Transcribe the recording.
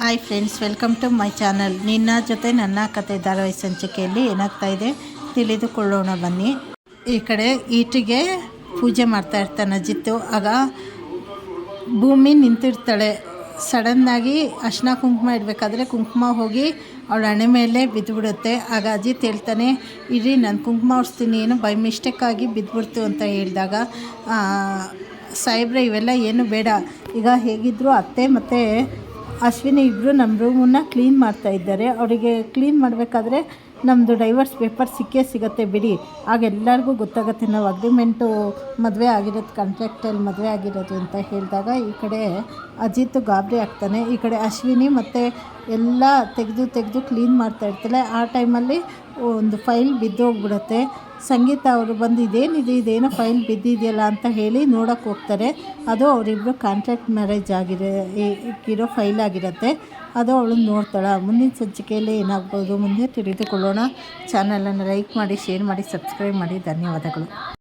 Hi friends welcome to my channel ನಿನ್ನ ಜೊತೆ ನನ್ನ ಕತೆ ಧಾರಾವಾಹಿ ಸಂಚಿಕೆಯಲ್ಲಿ ಏನಾಗ್ತಾ ಇದೆ ತಿಳಿದುಕೊಳ್ಳೋಣ ಬನ್ನಿ. ಈ ಕಡೆ ಈಟಿಗೆ ಪೂಜೆ ಮಾಡ್ತಾ ಇರ್ತಾನೆ ಅಜಿತ್ತು. ಆಗ ಭೂಮಿ ನಿಂತಿರ್ತಾಳೆ. ಸಡನ್ನಾಗಿ ಅರ್ಶಿನ ಕುಂಕುಮ ಇಡಬೇಕಾದ್ರೆ ಕುಂಕುಮ ಹೋಗಿ ಅವಳ ಹಣೆ ಮೇಲೆ ಬಿದ್ದುಬಿಡುತ್ತೆ. ಆಗ ಅಜಿತ್ ಹೇಳ್ತಾನೆ ಇಡೀ ನಾನು ಕುಂಕುಮ ಒರೆಸ್ತೀನಿ ಏನು ಬೈ ಮಿಸ್ಟೇಕಾಗಿ ಬಿದ್ದುಬಿಡ್ತು ಅಂತ ಹೇಳಿದಾಗ ಸಾಹೇಬ್ರೆ, ಇವೆಲ್ಲ ಏನು ಬೇಡ. ಈಗ ಹೇಗಿದ್ದರೂ ಅತ್ತೆ ಮತ್ತು ಅಶ್ವಿನಿ ಇಬ್ಬರು ನಮ್ಮ ರೂಮನ್ನು ಕ್ಲೀನ್ ಮಾಡ್ತಾ ಇದ್ದಾರೆ. ಅವರಿಗೆ ಕ್ಲೀನ್ ಮಾಡಬೇಕಾದ್ರೆ ನಮ್ಮದು ಡೈವರ್ಸ್ ಪೇಪರ್ ಸಿಕ್ಕೇ ಸಿಗುತ್ತೆ ಬಿಡಿ. ಆಗ ಎಲ್ಲರಿಗೂ ಗೊತ್ತಾಗುತ್ತೆ ನಾವು ಅಗ್ರಿಮೆಂಟು ಮದುವೆ ಆಗಿರೋದು ಕಾಂಟ್ರಾಕ್ಟಲ್ಲಿ ಮದುವೆ ಆಗಿರೋದು ಅಂತ ಹೇಳಿದಾಗ ಈ ಕಡೆ ಅಜಿತ್ ಗಾಬರಿ ಆಗ್ತಾನೆ, ಈ ಕಡೆ ಅಶ್ವಿನಿ ಮತ್ತು ಎಲ್ಲ ತೆಗೆದು ತೆಗೆದು ಕ್ಲೀನ್ ಮಾಡ್ತಾ ಇರ್ತಾಳೆ. ಆ ಟೈಮಲ್ಲಿ ಒಂದು ಫೈಲ್ ಬಿದ್ದು ಹೋಗ್ಬಿಡುತ್ತೆ. ಸಂಗೀತ ಅವರು ಬಂದು, ಇದೇನಿದೆ? ಇದೇನೋ ಫೈಲ್ ಬಿದ್ದಿದೆಯಲ್ಲ? ಅಂತ ಹೇಳಿ ನೋಡೋಕ್ಕೆ ಹೋಗ್ತಾರೆ. ಅದು ಅವರಿಬ್ಬರು ಕಾಂಟ್ರಾಕ್ಟ್ ಮ್ಯಾರೇಜ್ ಆಗಿರೋ ಇರೋ ಫೈಲ್ ಆಗಿರುತ್ತೆ. ಅದು ಅವಳು ನೋಡ್ತಾಳೆ. ಮುಂದಿನ ಸಂಚಿಕೆಯಲ್ಲಿ ಏನಾಗ್ಬೋದು ಮುಂದೆ ತಿಳಿದುಕೊಳ್ಳೋಣ. ಚಾನಲನ್ನು ಲೈಕ್ ಮಾಡಿ ಶೇರ್ ಮಾಡಿ ಸಬ್ಸ್ಕ್ರೈಬ್ ಮಾಡಿ. ಧನ್ಯವಾದಗಳು.